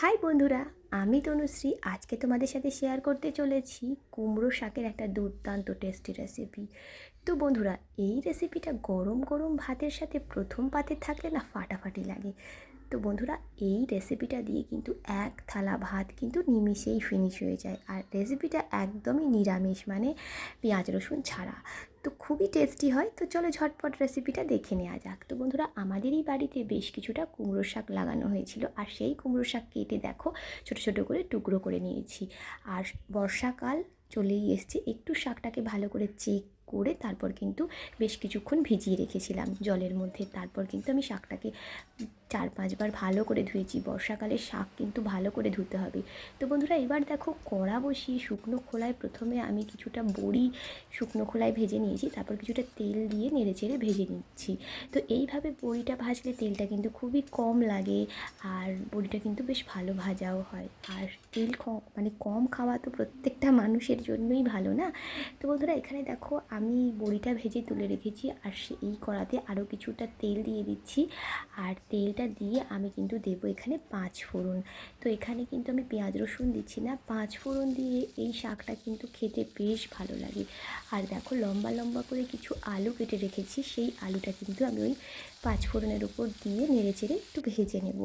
High বন্ধুরা, আমি তনুশ্রী। আজকে তোমাদের সাথে শেয়ার করতে চলেছি কুমড়ো শাকের একটা দুর্দান্ত টেস্টি রেসিপি তো বন্ধুরা, এই রেসিপিটা গরম গরম ভাতের সাথে প্রথম পাতে থাকলে না ফাটাফাটি লাগে। তো বন্ধুরা, এই রেসিপিটা দিয়ে কিন্তু এক থালা ভাত কিন্তু নিমিষেই ফিনিশ হয়ে যায়। আর রেসিপিটা একদমই নিরামিষ মানে পেঁয়াজ, রসুন ছাড়া। তো খুবই টেস্টি হয়। তো চলো ঝটপট রেসিপিটা দেখে নেওয়া যাক। তো বন্ধুরা আমাদেরই বাড়িতে বেশ কিছুটা কুমড়ো শাক লাগানো হয়েছিল। আর সেই কুমড়ো শাক কেটে দেখো, ছোটো ছোটো করে টুকরো করে নিয়েছি। আর বর্ষাকাল চলেই এসছে। একটু শাকটাকে ভালো করে চেক করে তারপর কিন্তু বেশ কিছুক্ষণ ভিজিয়ে রেখেছিলাম জলের মধ্যে। তারপর কিন্তু আমি শাকটাকে চার পাঁচবার ভালো করে ধুয়েছি। বর্ষাকালে শাক কিন্তু ভালো করে ধুতে হবে। তো বন্ধুরা, এবার দেখো কড়া বসিয়ে শুকনো খোলায় প্রথমে আমি কিছুটা বড়ি শুকনো খোলায় ভেজে নিয়েছি, তারপর কিছুটা তেল দিয়ে নেড়ে চেড়ে ভেজে নিচ্ছি। তো এইভাবে বড়িটা ভাজলে তেলটা কিন্তু খুবই কম লাগে আর বড়িটা কিন্তু বেশ ভালো ভাজাও হয়। আর তেল মানে কম খাওয়া তো প্রত্যেকটা মানুষের জন্যই ভালো না? তো বন্ধুরা, এখানে দেখো আমি বড়িটা ভেজে তুলে রেখেছি আর এই কড়াতে আরও কিছুটা তেল দিয়ে দিচ্ছি। আর তেলটা দিয়ে আমি কিন্তু দেবো এখানে পাঁচ ফোড়ন। তো এখানে কিন্তু আমি পেঁয়াজ রসুন দিচ্ছি না। পাঁচ ফোড়ন দিয়ে এই শাকটা কিন্তু খেতে বেশ ভালো লাগে। আর দেখো লম্বা লম্বা করে কিছু আলু কেটে রেখেছি। সেই আলুটা কিন্তু আমি ওই পাঁচ ফোড়নের উপর দিয়ে নেড়ে চেড়ে একটু ভেজে নেব।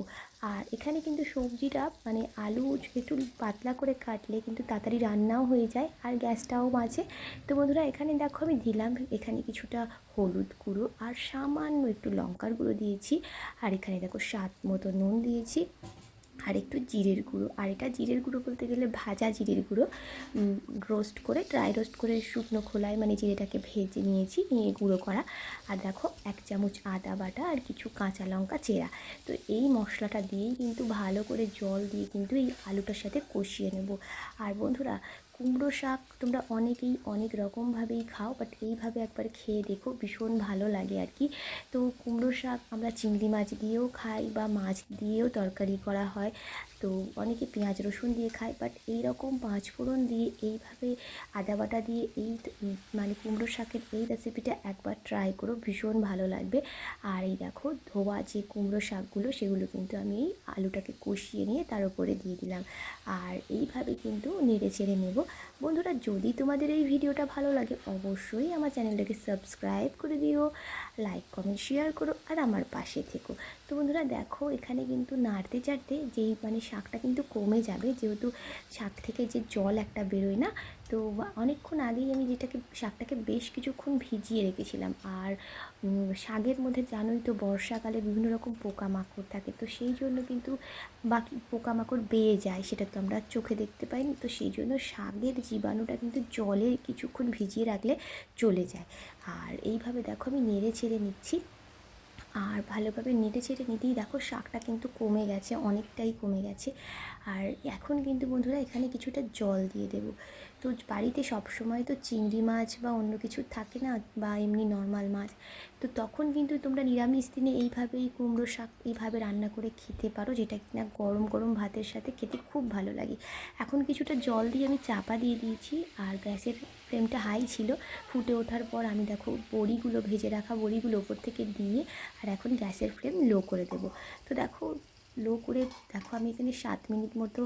আর এখানে কিন্তু সবজিটা মানে আলু একটু পাতলা করে কাটলে কিন্তু তাড়াতাড়ি রান্নাও হয়ে যায় আর গ্যাসটাও বাঁচে তো বন্ধুরা, এখানে দেখো আমি দিলাম এখানে কিছুটা হলুদ গুঁড়ো আর সামান্য একটু লঙ্কার গুঁড়ো দিয়েছি। আর এখানে দেখো স্বাদ মতো নুন দিয়েছি। আর একটু জিরের গুঁড়ো। আর এটা জিরের গুঁড়ো বলতে গেলে ভাজা জিরের গুঁড়ো। রোস্ট করে ড্রাই রোস্ট করে শুকনো খোলায় মানে জিরেটাকে ভেজে নিয়েছি, নিয়ে গুঁড়ো করা। আর দেখো, এক চামচ আদা বাটা আর কিছু কাঁচা লঙ্কা চেরা। তো এই মশলাটা দিয়েই কিন্তু ভালো করে জল দিয়ে কিন্তু এই আলুটার সাথে কষিয়ে নেব। আর বন্ধুরা কুমড়ো শাক তোমরা অনেকেই অনেক রকমভাবেই খাও বাট এইভাবে একবার খেয়ে দেখো, ভীষণ ভালো লাগে আর কি। তো কুমড়ো শাক আমরা চিংড়ি মাছ দিয়েও খাই বা মাছ দিয়েও তরকারি করা হয়। তো অনেকে পেঁয়াজ রসুন দিয়ে খায় বাট এই রকম পাঁচ ফোড়ন দিয়ে এইভাবে আদা বাটা দিয়ে এই মানে কুমড়ো শাকের এই রেসিপিটা একবার ট্রাই করো, ভীষণ ভালো লাগবে। আর এই দেখো, ধোয়া যে কুমড়ো শাকগুলো, সেগুলো কিন্তু আমি এই আলুটাকে কষিয়ে নিয়ে তার উপরে দিয়ে দিলাম। আর এইভাবে কিন্তু নেড়ে চেড়ে নেব। বন্ধুরা, যদি তোমাদের এই ভিডিওটা ভালো লাগে, অবশ্যই আমার চ্যানেলটাকে সাবস্ক্রাইব করে দিও লাইক কমেন্ট শেয়ার করো, আর আমার পাশে থেকো। তো বন্ধুরা, দেখো, এখানে কিন্তু নাড়তে চাড়তে যেই মানে শাকটা কিন্তু কমে যাবে। যেহেতু শাক থেকে যে জল একটা বেরোয় না, তো অনেকক্ষণ আগেই আমি যেটাকে, শাকটাকে বেশ কিছুক্ষণ ভিজিয়ে রেখেছিলাম। আর শাকের মধ্যে জানোই তো বর্ষাকালে বিভিন্ন রকম পোকামাকড় থাকে, তো সেই জন্য কিন্তু বাকি পোকামাকড় বেয়ে যায়, সেটা তো আমরা চোখে দেখতে পাইনি। তো সেই জন্য শাকের জীবাণুটা কিন্তু জলে কিছুক্ষণ ভিজিয়ে রাখলে চলে যায়। আর এইভাবে দেখো আমি নেড়ে ছেড়ে নিচ্ছি। আর ভালোভাবে নেটে চেড়ে নিতেই দেখো শাকটা কিন্তু কমে গেছে, অনেকটাই কমে গেছে। আর এখন কিন্তু বন্ধুরা এখানে কিছুটা জল দিয়ে দেবো। তো বাড়িতে সব সময় তো চিংড়ি মাছ বা অন্য কিছু থাকে না বা এমনি নর্মাল মাছ, তো তখন কিন্তু তোমরা নিরামিষ দিনে এইভাবেই কুমড়ো শাক এইভাবে রান্না করে খেতে পারো, যেটা কিনা গরম গরম ভাতের সাথে খেতে খুব ভালো লাগে। এখন কিছুটা জল দিয়ে আমি চাপা দিয়ে দিয়েছি আর গ্যাসের ফ্লেমটা হাই ছিল, ফুটে ওঠার পর আমি দেখো বড়িগুলো ভেজে রাখা বড়িগুলো ওপর থেকে দিয়ে আর এখন গ্যাসের ফ্লেম লো করে দেবো। তো দেখো লো করে দেখো আমি এখানে সাত মিনিট মতো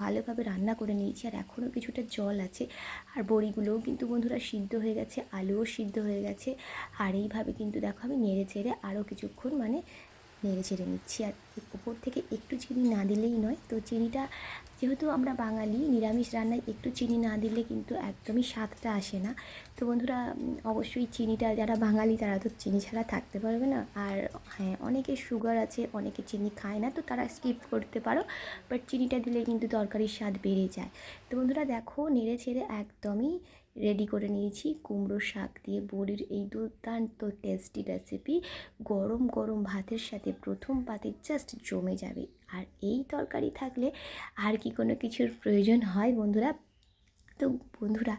ভালোভাবে রান্না করে নিয়েছি আর এখনও কিছুটা জল আছে। আর বড়িগুলোও কিন্তু বন্ধুরা সিদ্ধ হয়ে গেছে, আলুও সিদ্ধ হয়ে গেছে। আর এইভাবে কিন্তু দেখো আমি নেড়ে চেড়ে আরও কিছুক্ষণ মানে নেড়ে চেড়ে নিচ্ছি। আর উপর থেকে একটু চিনি না দিলেই নয়। তো চিনিটা যেহেতু আমরা বাঙালি, নিরামিষ রান্নায় একটু চিনি না দিলে কিন্তু একদমই স্বাদটা আসে না। তো বন্ধুরা, অবশ্যই চিনিটা, যারা বাঙালি তারা তো চিনি ছাড়া থাকতে পারবে না। আর হ্যাঁ অনেকে সুগার আছে, অনেকে চিনি খায় না, তো তারা স্কিপ করতে পারো। বাট চিনিটা দিলে কিন্তু তরকারির স্বাদ বেড়ে যায়। তো বন্ধুরা, দেখো, নেড়ে ছেড়ে একদমই রেডি করে নিয়েছি। কুমড়ো শাক দিয়ে বড়ির এই দুর্দান্ত টেস্টি রেসিপি গরম গরম ভাতের সাথে প্রথম পাতে জাস্ট জমে যাবে। আর এই তরকারি থাকলে আর কি কোনো কিছুর প্রয়োজন হয় বন্ধুরা? তো বন্ধুরা,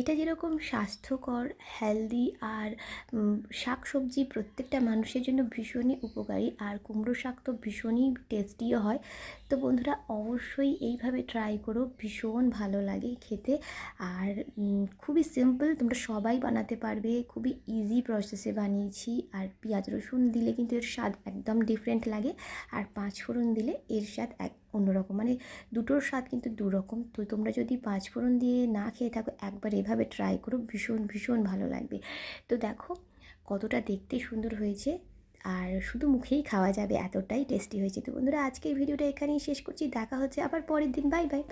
এটা যেরকম স্বাস্থ্যকর হেলদি আর শাক সবজি প্রত্যেকটা মানুষের জন্য ভীষণই উপকারী আর কুমড়ো শাক তো ভীষণই টেস্টিও হয়। তো বন্ধুরা, অবশ্যই এইভাবে ট্রাই করো, ভীষণ ভালো লাগে খেতে। আর খুবই সিম্পল তোমরা সবাই বানাতে পারবে, খুবই ইজি প্রসেসে বানিয়েছি। আর পেঁয়াজ রসুন দিলে কিন্তু এর স্বাদ একদম ডিফারেন্ট লাগে। আর পাঁচ ফোড়ন দিলে এর স্বাদ এক অন্যরকম। মানে দুটোর স্বাদ কিন্তু দুরকম। তো তোমরা যদি পাঁচফোড়ন দিয়ে না খেয়ে থাকো, একবার এভাবে ট্রাই করো, ভীষণ ভীষণ ভালো লাগবে। তো দেখো কতটা দেখতে সুন্দর হয়েছে আর শুধু মুখেই খাওয়া যাবে, এতটাই টেস্টি হয়েছে। তো বন্ধুরা, আজকের ভিডিওটা এখানেই শেষ করছি। দেখা হচ্ছে আবার পরের দিন। Bye bye bye